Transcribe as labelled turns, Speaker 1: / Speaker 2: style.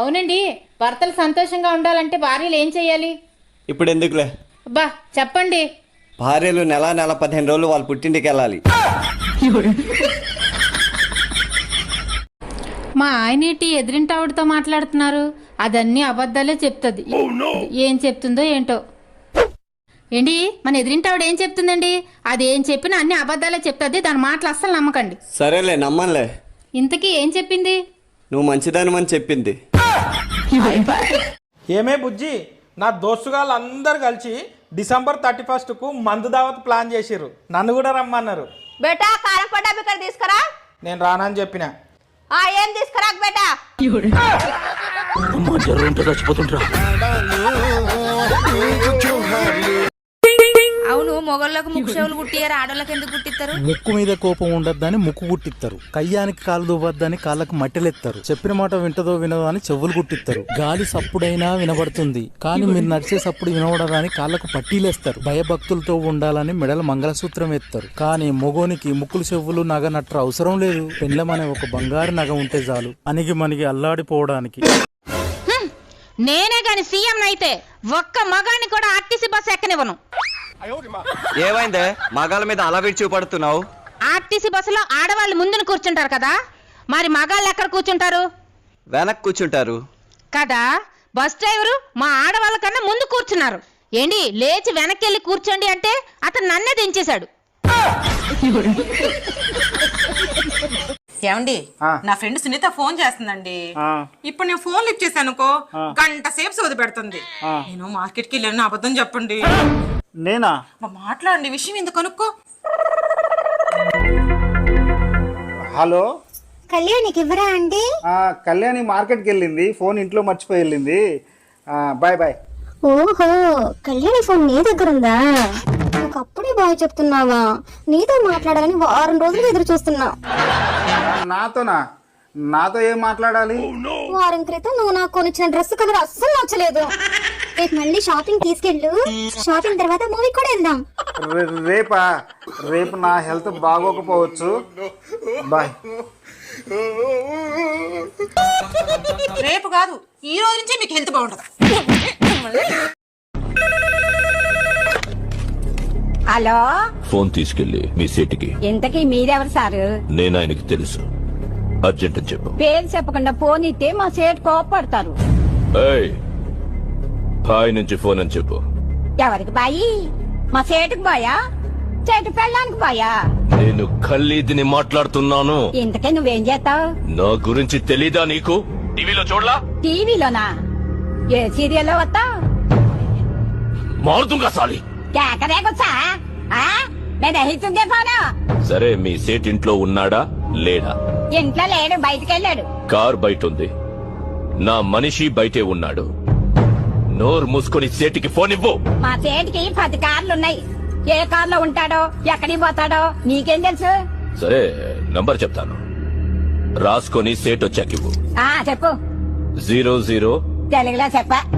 Speaker 1: అవునండి భర్తలు సంతోషంగా ఉండాలంటే భార్యలు ఏం చేయాలి?
Speaker 2: ఇప్పుడు ఎందుకులే
Speaker 1: అబ్బా చెప్పండి.
Speaker 2: భార్యలు నెల నెల పదిహేను రోజులు వాళ్ళ పుట్టింటికి వెళ్ళాలి
Speaker 1: మా ఆయనేటి ఎదిరింటావిడతో మాట్లాడుతున్నారు. అదన్నీ అబద్ధాలే చెప్తుంది. ఏం చెప్తుందో ఏంటో. ఏంటి? మన ఎదిరింటావిడ ఏం చెప్తుందండి? అది ఏం చెప్పినా అన్ని అబద్ధాలే చెప్తుంది. దాని మాటలు అస్సలు నమ్మకండి.
Speaker 2: సరేలే నమ్మనులే.
Speaker 1: ఇంతకీ ఏం చెప్పింది?
Speaker 2: నువ్వు మంచిదానిమని చెప్పింది.
Speaker 3: ఏమే బుజ్జి నా దోస్తుగాళ్ళు అందరు కలిసి డిసెంబర్ థర్టీ ఫస్ట్కు మందు దావత్ ప్లాన్ చేసిర్రు. నన్ను కూడా రమ్మన్నారు.
Speaker 4: బేటా కారం పడ్డా ఇక్కడ తీసుకురా.
Speaker 3: నేను రానని చెప్పిన.
Speaker 4: ఆ ఏం తీసుకురాక బేటా? అవును మొగళ్ళకు ముక్కు చెవులు కుట్టియారు ఆడోళ్ళకి ఎందుకు కుట్టిస్తారు
Speaker 5: ముక్కు మీద కోపం ఉండొద్దని ముక్కు గుట్టిస్తారు కయ్యానికి కాలు దువ్వద్దని కాళ్ళకు మట్టెలెత్తారు. చెప్పిన మాట వింటదో వినదో అని చెవులు గుట్టిస్తారు గాలి సప్పుడైనా వినబడుతుంది. కానీ మీరు నడిచే సప్పుడు వినబడదని కాళ్ళకు పట్టీలేస్తారు. భయభక్తులతో ఉండాలని మెడల మంగళసూత్రం ఎత్తారు. కానీ మొగోనికి ముక్కులు చెవులు నగ నట్ర అవసరం లేదు. పెండ్లమనే ఒక బంగారు నగ ఉంటే చాలు. అనిగి మనకి అల్లాడిపోవడానికి.
Speaker 1: నేనే గాని సీఎం అయితే ఒక్క మగాన్ని కూడా ఆర్టీసీ బస్ ఎక్కనివ్వను.
Speaker 2: ఏమైందే? మగాళ్ళ మీద అలా విడిచి పడుతున్నావు?
Speaker 1: ఆర్టీసీ బస్సులో ఆడవాళ్ళు ముందున కూర్చుంటారు కదా? మరి మగాళ్ళు ఎక్కడ కూర్చుంటారు?
Speaker 2: వెనక్కి కూర్చుంటారు.
Speaker 1: కదా? బస్ డ్రైవరు మా ఆడవాళ్ళ కన్నా ముందు కూర్చున్నారు. ఏంటి లేచి వెనక్కి వెళ్ళి కూర్చోండి అంటే అతను నన్నే దించేశాడు.
Speaker 6: ఏమండి నా ఫ్రెండ్ సునీత ఫోన్ చేస్తుందండి. ఇప్పుడు నేను ఫోన్ లిఫ్ట్ చేశాను అనుకో గంట సేపు సోది పెడుతుంది. నేను మార్కెట్కి వెళ్ళాను అబద్ధం చెప్పండి.
Speaker 5: నేనా?
Speaker 6: మాట్లాడండి విషయం ఎందుకు కనుక్కో.
Speaker 5: హలో?
Speaker 7: కళ్యాణికి ఇవ్వరా అండి?
Speaker 5: ఆ, కళ్యాణి మార్కెట్కి వెళ్ళింది. ఫోన్ ఇంట్లో మర్చిపోయి వెళ్ళింది. ఆ, బాయ్ బాయ్.
Speaker 7: ఓహో కళ్యాణి ఫోన్ నీ దగ్గర ఉందా? నాకు అప్పుడే బాగా చెప్తున్నావా? నీతో మాట్లాడాలని వారం రోజులు ఎదురు చూస్తున్నా.
Speaker 5: నాతోనా? నాతో ఏం మాట్లాడాలి?
Speaker 7: వారం క్రితం నువ్వు నాకు కొనిచ్చిన డ్రెస్ కలర్ అస్సలు నచ్చలేదు. రేపు మళ్ళీ షాపింగ్ తీసుకెళ్ళు. షాపింగ్ తర్వాత మూవీ కూడా వెళ్దాం.
Speaker 5: రేపా? రేపు నా హెల్త్ బాగోకపోవచ్చు. బాయ్.
Speaker 6: రేపు కాదు ఈ రోజు నుంచి మీకు హెల్త్ బాగుంటుంది.
Speaker 4: హలో?
Speaker 8: ఫోన్ తీసుకెళ్ళి మీ సీటుకి.
Speaker 4: ఇంతకీ మీరెవరు సారు?
Speaker 8: నేను ఆయనకి తెలుసు. అర్జెంట్ అని చెప్పు.
Speaker 4: పేరు చెప్పకుండా ఫోన్ ఇస్తే మా సేటు కోపడతారు
Speaker 8: ఏయ్ హాయ్ నుంచి ఫోన్ అని చెప్పు.
Speaker 4: ఎవరికి బాయి? మా సేటుకు బాయా? చేటు పెళ్ళానికి బాయా?
Speaker 8: నేను ఖల్లీదిని మాట్లాడుతున్నాను.
Speaker 4: ఇంతకే నువ్వేం చేస్తావు?
Speaker 8: నా గురించి తెలీదా నీకు? టీవీలో చూడలా?
Speaker 4: టీవీలోనా? ఏ సీరియల్లో వస్తావు?
Speaker 8: మారుతుంగా సాలి.
Speaker 4: కేకరేకొచ్చా నేను ఎహితుందే ఫోను.
Speaker 8: సరే మీ సేట్ ఇంట్లో ఉన్నాడా? లేడా?
Speaker 4: ఇంట్లో లేడు బయటికెళ్ళాడు.
Speaker 8: కార్ బయట ఉంది. నా మనిషి బయటే ఉన్నాడు. నోరు మూసుకొని సేటికి ఫోన్ ఇవ్వు.
Speaker 4: మా సేటికి పది కార్లున్నాయి. ఏ కార్లో ఉంటాడో ఎక్కడికి పోతాడో నీకేం తెలుసు?
Speaker 8: సరే నంబర్ చెప్తాను. రాసుకొని సేట్ వచ్చాకివ్వు.
Speaker 4: ఆ చెప్పు.
Speaker 8: జీరో జీరో
Speaker 4: తెలుగులో చెప్ప.